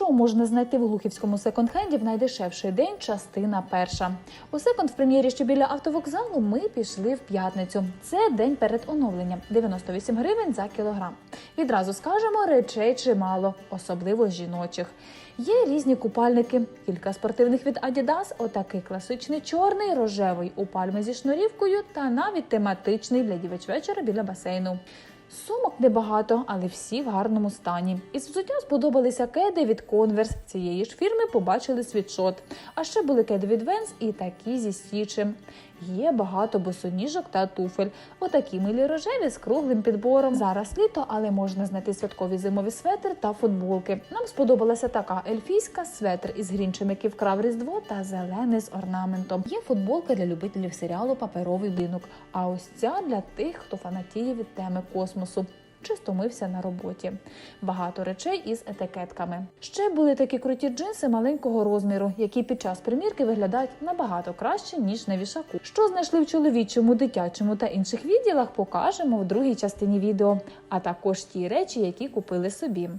Що можна знайти в Глухівському секонд-хенді в найдешевший день, частина перша. У секонд в прем'єрі, що біля автовокзалу, ми пішли в п'ятницю. Це день перед оновленням 98 гривень за кілограм. Відразу скажемо, речей чимало, особливо жіночих. Є різні купальники, кілька спортивних від Adidas, отакий класичний чорний, рожевий у пальми зі шнурівкою та навіть тематичний для дівчвечора біля басейну. Сумок небагато, але всі в гарному стані. Із взуття сподобалися кеди від Converse. Цієї ж фірми побачили світшот. А ще були кеди від Vans і такі зі стічем. Є багато босоніжок та туфель. Отакі милі рожеві з круглим підбором. Зараз літо, але можна знайти святкові зимові светри та футболки. Нам сподобалася така ельфійська светр із грінчем, який вкрав різдво, та зелений з орнаментом. Є футболка для любителів серіалу Паперовий будинок. А ось ця для тих, хто фанатіє від теми космосу. Чи стомився на роботі. Багато речей із етикетками. Ще були такі круті джинси маленького розміру, які під час примірки виглядають набагато краще ніж на вішаку. Що знайшли в чоловічому, дитячому та інших відділах, покажемо в другій частині відео, а також ті речі, які купили собі.